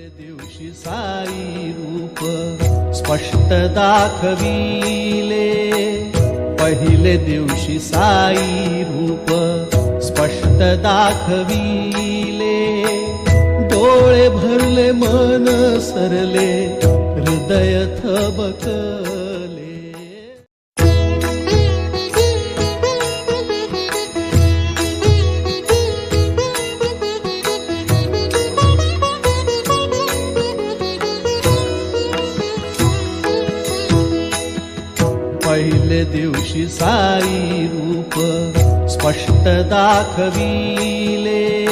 दिवशी साई रूप स्पष्ट दाखविले. पहिले दिवशी साई रूप स्पष्ट दाखविले. डोळे भरले मन सरले हृदय थबकले. पहिले दिवशी साई रूप स्पष्ट दाखविले.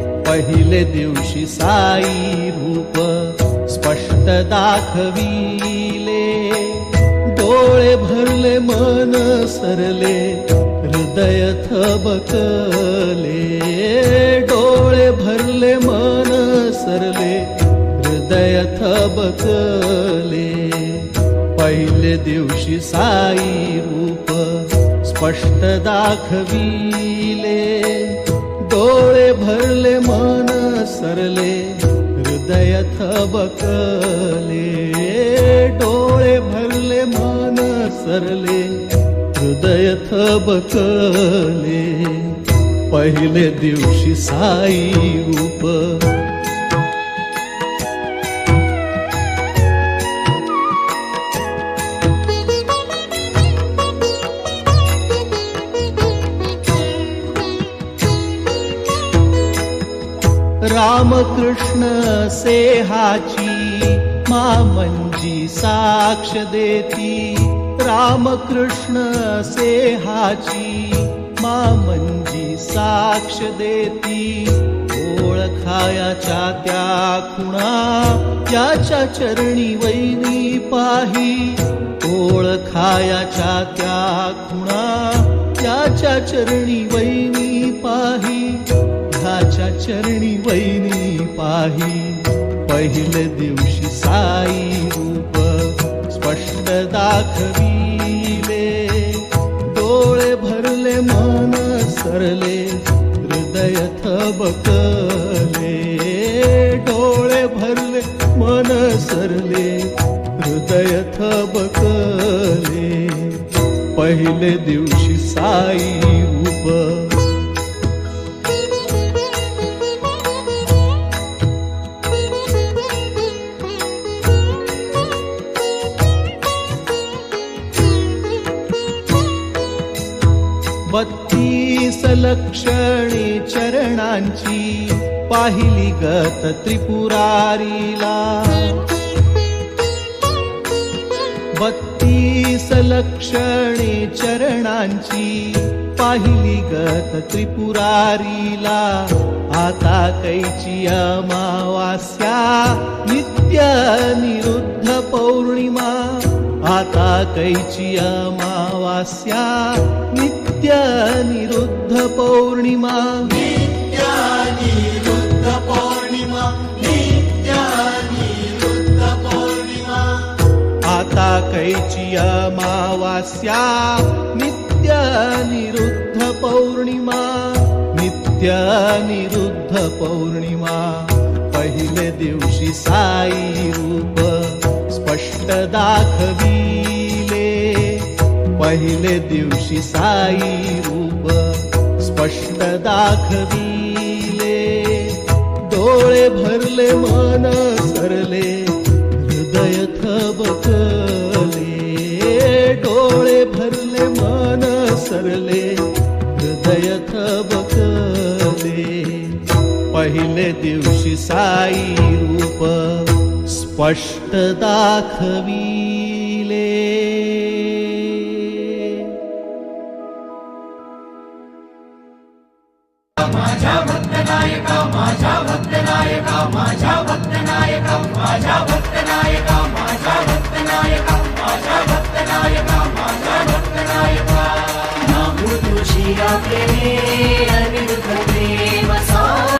पहिले दिवशी साई रूप स्पष्ट दाखविले. डोळे भरले मन सरले हृदय थबकले. डोळे भरले मन सरले हृदय थबकले. पहिले दिवशी साई रूप स्पष्ट दाखविले. डोळे भरले मन सरले हृदय थबकले. डोळे भरले मन सरले हृदय थबकले. पहिले दिवशी साई रूप रामकृष्ण सेहाची मामंजी साक्ष देती. रामकृष्ण सेहाची मामंजी साक्ष देती. ओळखायाच्या त्या खुणा याच्या चरणी वैनी पाही. ओळखायाच्या त्या खुणा त्याच्या चरणी वैनी चरणी वैनी पाही पहिले दिवशी साई रूप स्पष्ट दाखविले. डोळे भरले मन सरले हृदय थबकले. डोळे भरले मन सरले हृदय थबकले. पहिले दिवशी साई लक्षणे चरणांची पाहिली गत त्रिपुरारीला. बत्तीस लक्षणे चरणांची पाहिली गत त्रिपुरारीला. आता कैची अमावास्या नित्य निरुद्ध पौर्णिमा. आता कैची अमावास्या नित्य पौर्णिमा. आता कैची अमावास्या नित्य निरुद्ध पौर्णिमा. नित्य निरुद्ध पौर्णिमा. पहिले दिवशी साई रूप स्पष्ट दाखविले. पहिले दिवशी साई रूप स्पष्ट दाखविले. डोळे भरले मन सरले हृदय थबकले. डोळे भरले मन सरले हृदय थबकले. पहिले दिवशी साई रूप स्पष्ट दाखवी दाखविले तुझी आपले अनिरुद्ध